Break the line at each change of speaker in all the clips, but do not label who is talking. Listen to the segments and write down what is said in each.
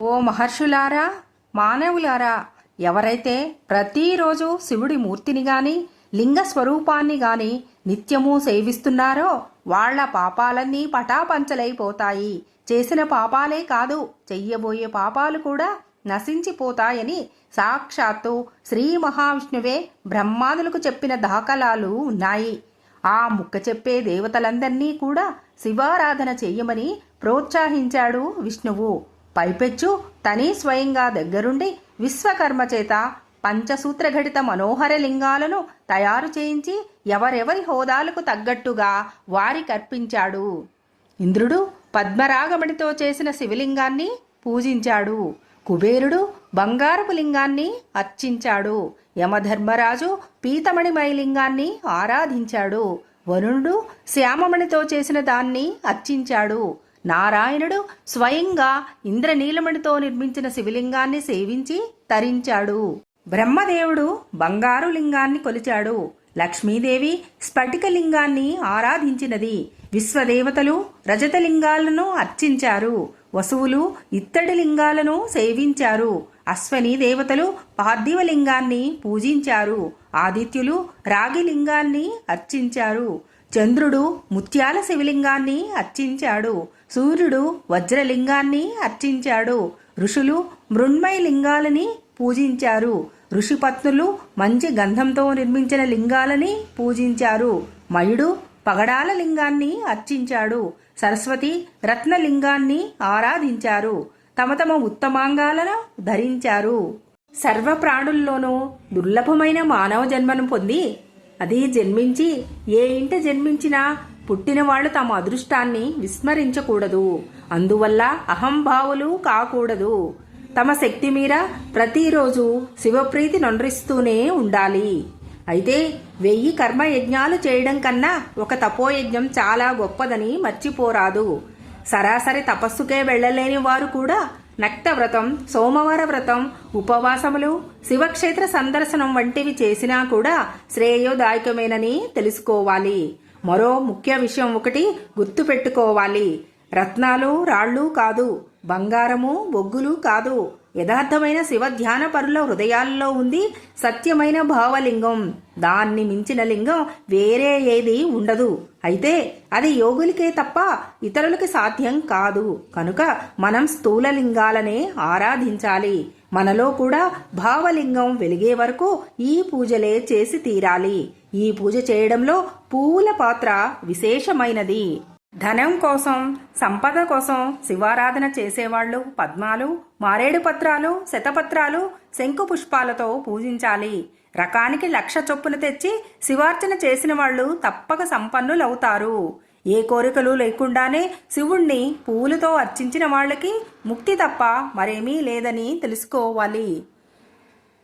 ఓ మహర్షులారా మానవులారా ఎవరైతే ప్రతిరోజు శివుడి మూర్తిని గాని లింగ స్వరూపాన్ని గాని నిత్యము సేవిస్తున్నారో వాళ్ళ పాపాలన్నీ పటాపంచలైపోతాయి. చేసిన పాపాలే కాదు చెయ్యబోయే పాపాలు కూడా నశించిపోతాయని సాక్షాత్తు శ్రీ మహావిష్ణువే బ్రహ్మాదులకు చెప్పిన దాఖలాలు ఉన్నాయి. ఆ ముక్క చెప్పే దేవతలందర్నీ కూడా శివారాధన చెయ్యమని ప్రోత్సహించాడు విష్ణువు. పైపెచ్చు తనే స్వయంగా దగ్గరుండి విశ్వకర్మ చేత పంచసూత్రఘటిత మనోహర లింగాలను తయారు చేయించి ఎవరెవరి హోదాలకు తగ్గట్టుగా వారికర్పించాడు ఇంద్రుడు పద్మరాగమణితో చేసిన శివలింగాన్ని పూజించాడు. కుబేరుడు బంగారపు లింగాన్ని అర్చించాడు. యమధర్మరాజు పీతమణిమయ లింగాన్ని ఆరాధించాడు. వరుణుడు శ్యామమణితో చేసిన దాన్ని అర్చించాడు. నారాయణుడు స్వయంగా ఇంద్రనీలమణితో నిర్మించిన శివలింగాన్ని సేవించి తరించాడు. బ్రహ్మదేవుడు బంగారు లింగాన్ని కొలిచాడు. లక్ష్మీదేవి స్ఫటికలింగాన్ని ఆరాధించినది. విశ్వదేవతలు రజతలింగాలను అర్చించారు. వసువులు ఇత్తడి లింగాలను సేవించారు. అశ్వని దేవతలు పార్థివలింగాన్ని పూజించారు. ఆదిత్యులు రాగి లింగాన్ని అర్చించారు. చంద్రుడు ముత్యాల శివలింగాన్ని అర్చించాడు. సూర్యుడు వజ్రలింగాన్ని అర్చించాడు. ఋషులు మృణ్మయ లింగాలని పూజించారు. ఋషిపత్నులు మంచి గంధంతో నిర్మించిన లింగాలని పూజించారు. మయుడు పగడాల లింగాన్ని అర్చించాడు. సరస్వతి రత్నలింగాన్ని ఆరాధించారు. తమ తమ ఉత్తమాంగాలను ధరించారు. సర్వ ప్రాణుల్లోనూ దుర్లభమైన మానవ జన్మను పొంది అది జన్మించి ఏ ఇంట జన్మించినా పుట్టిన వాళ్ళు తమ అదృష్టాన్ని విస్మరించకూడదు. అందువల్ల అహంభావులు కాకూడదు. తమ శక్తి మీర ప్రతిరోజు శివప్రీతి నొండ్రిస్తూనే ఉండాలి. అయితే వెయ్యి కర్మయజ్ఞాలు చేయడం కన్నా ఒక తపోయజ్ఞం చాలా గొప్పదని మర్చిపోరాదు. సరాసరి తపస్సుకే వెళ్ళలేని వారు కూడా నక్త వ్రతం సోమవార వ్రతం ఉపవాసములు శివక్షేత్ర సందర్శనం వంటివి చేసినా కూడా శ్రేయోదాయకమేనని తెలుసుకోవాలి. మరో ముఖ్య విషయం ఒకటి గుర్తుపెట్టుకోవాలి. రత్నాలు రాళ్ళు కాదు బంగారము బొగ్గులు కాదు. యథార్థమైన శివ ధ్యాన పరుల హృదయాల్లో ఉంది సత్యమైన భావలింగం. దాన్ని మించిన లింగం వేరే ఏది ఉండదు. అయితే అది యోగులకే తప్ప ఇతరులకి సాధ్యం కాదు. కనుక మనం స్థూల లింగాలనే ఆరాధించాలి. మనలో కూడా భావలింగం వెలిగే వరకు ఈ పూజలే చేసి తీరాలి. ఈ పూజ చేయడంలో పూల పాత్ర విశేషమైనది. ధనం కోసం సంపద కోసం శివారాధన చేసేవాళ్ళు పద్మాలు మారేడు పత్రాలు శతపత్రాలు శంకు పుష్పాలతో పూజించాలి. రకానికి లక్ష చొప్పున తెచ్చి శివార్చన చేసిన వాళ్ళు తప్పక సంపన్నులవుతారు. ఏ కోరికలు లేకుండానే శివుణ్ణి పువ్వులతో అర్చించిన వాళ్ళకి ముక్తి తప్ప మరేమీ లేదని తెలుసుకోవాలి.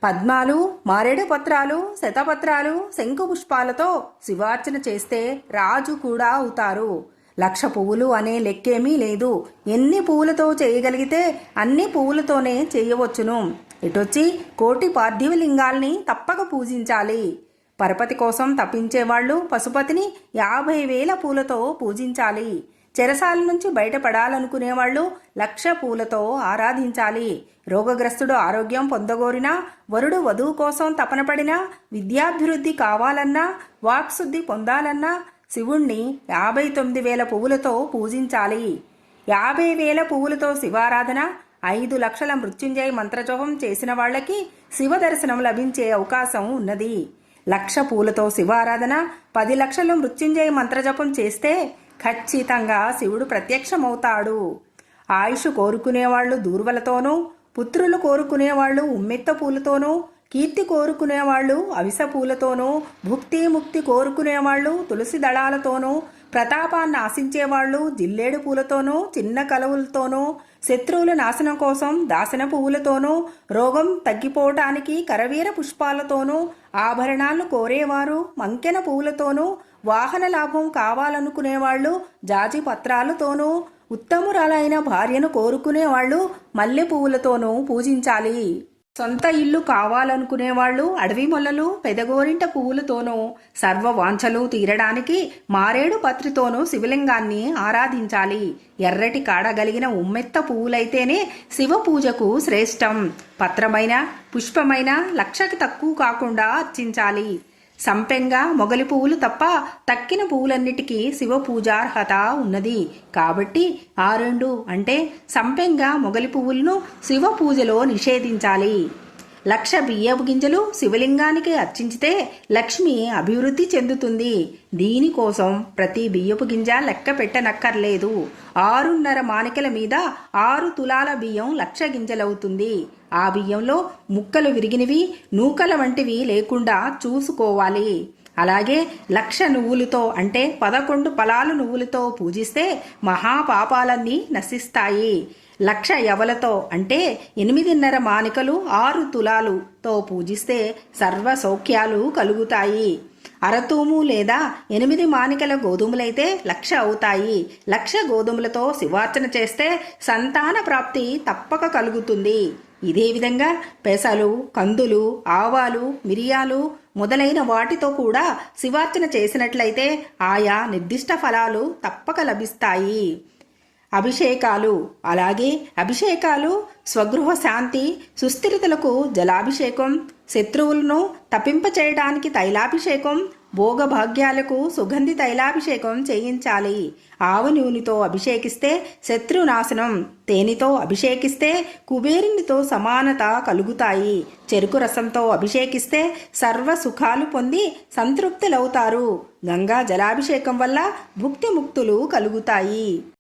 పద్మాలు మారేడు పత్రాలు శతపత్రాలు శంకు పుష్పాలతో శివార్చన చేస్తే రాజు కూడా అవుతారు. లక్ష పువ్వులు అనే లెక్కేమీ లేదు. ఎన్ని పువ్వులతో చేయగలిగితే అన్ని పువ్వులతోనే చేయవచ్చును. ఇటొచ్చి కోటి పార్థివలింగాల్ని తప్పక పూజించాలి. పరపతి కోసం తప్పించేవాళ్ళు పశుపతిని యాభై వేల పూలతో పూజించాలి. చెరసాల నుంచి బయటపడాలనుకునేవాళ్ళు లక్ష పూలతో ఆరాధించాలి. రోగగ్రస్తుడు ఆరోగ్యం పొందగోరినా వరుడు వధువు కోసం తపనపడినా విద్యాభివృద్ధి కావాలన్నా వాక్శుద్ధి పొందాలన్నా శివుణ్ణి యాభై తొమ్మిది వేల పువ్వులతో పూజించాలి. యాభై వేల పువ్వులతో శివారాధన ఐదు లక్షల మృత్యుంజయ మంత్రజపం చేసిన వాళ్ళకి శివ దర్శనం లభించే అవకాశం ఉన్నది. లక్ష పూలతో శివారాధన పది లక్షలు మృత్యుంజయ మంత్రజపం చేస్తే ఖచ్చితంగా శివుడు ప్రత్యక్షమవుతాడు. ఆయుష్ కోరుకునేవాళ్ళు దూర్వలతోనూ పుత్రులు కోరుకునేవాళ్ళు ఉమ్మెత్త పూలతోనూ కీర్తి కోరుకునేవాళ్ళు అవిస పూలతోనూ భుక్తి ముక్తి కోరుకునేవాళ్ళు తులసి దళాలతోనూ ప్రతాపాన్ని ఆశించేవాళ్ళు జిల్లేడు పూలతోనూ చిన్న కలవులతోనూ శత్రువుల నాశనం కోసం దాసన పువ్వులతోనూ రోగం తగ్గిపోవటానికి కరవీర పుష్పాలతోనూ ఆభరణాలను కోరేవారు మంకెన పువ్వులతోనూ వాహన లాభం కావాలనుకునేవాళ్ళు జాజి పత్రాలతోనూ ఉత్తమురాలైన భార్యను కోరుకునేవాళ్ళు మల్లె పువ్వులతోనూ పూజించాలి. సొంత ఇల్లు కావాలనుకునే వాళ్ళు అడవి మొల్లలు పెదగోరింట పువ్వులతోనూ సర్వ వాంఛలు తీరడానికి మారేడు పత్రితోనూ శివలింగాన్ని ఆరాధించాలి. ఎర్రటి కాడగలిగిన ఉమ్మెత్త పువ్వులైతేనే శివ పూజకు శ్రేష్టం. పత్రమైన పుష్పమైన లక్షకి తక్కువ కాకుండా అర్చించాలి. సంపెంగ మొగలి పువ్వులు తప్ప తక్కిన పువ్వులన్నిటికీ శివ పూజార్హత ఉన్నది. కాబట్టి ఆ రెండు అంటే సంపెంగ మొగలి పువ్వులను శివ పూజలో నిషేధించాలి. లక్ష బియ్యపు గింజలు శివలింగానికి అర్చించితే లక్ష్మి అభివృద్ధి చెందుతుంది. దీనికోసం ప్రతి బియ్యపు గింజ లెక్క పెట్టనక్కర్లేదు. ఆరున్నర మానికల మీద ఆరు తులాల బియ్యం లక్ష గింజలవుతుంది. ఆ బియ్యంలో ముక్కలు విరిగినవి నూకల వంటివి లేకుండా చూసుకోవాలి. అలాగే లక్ష నువ్వులతో అంటే పదకొండు ఫలాలు నువ్వులతో పూజిస్తే మహాపాపాలన్నీ నశిస్తాయి. లక్ష యవలతో అంటే ఎనిమిదిన్నర మానికలు ఆరు తులాలుతో పూజిస్తే సర్వ సౌఖ్యాలు కలుగుతాయి. అరతూము లేదా ఎనిమిది మానికల గోధుమలైతే లక్ష అవుతాయి. లక్ష గోధుమలతో శివార్చన చేస్తే సంతాన ప్రాప్తి తప్పక కలుగుతుంది. ఇదే విధంగా పెసలు కందులు ఆవాలు మిరియాలు మొదలైన వాటితో కూడా శివార్చన చేసినట్లయితే ఆయా నిర్దిష్ట ఫలాలు తప్పక లభిస్తాయి. అభిషేకాలు. అలాగే అభిషేకాలు స్వగృహ శాంతి సుస్థిరతలకు జలాభిషేకం శత్రువులను తప్పింపచేయడానికి తైలాభిషేకం భోగభాగ్యాలకు సుగంధి తైలాభిషేకం చేయించాలి. ఆవ నూనెతో అభిషేకిస్తే శత్రునాశనం తేనెతో అభిషేకిస్తే కుబేరునితో సమానత కలుగుతాయి. చెరుకు రసంతో అభిషేకిస్తే సర్వ సుఖాలు పొంది సంతృప్తులవుతారు. గంగా జలాభిషేకం వల్ల భుక్తి ముక్తులు కలుగుతాయి.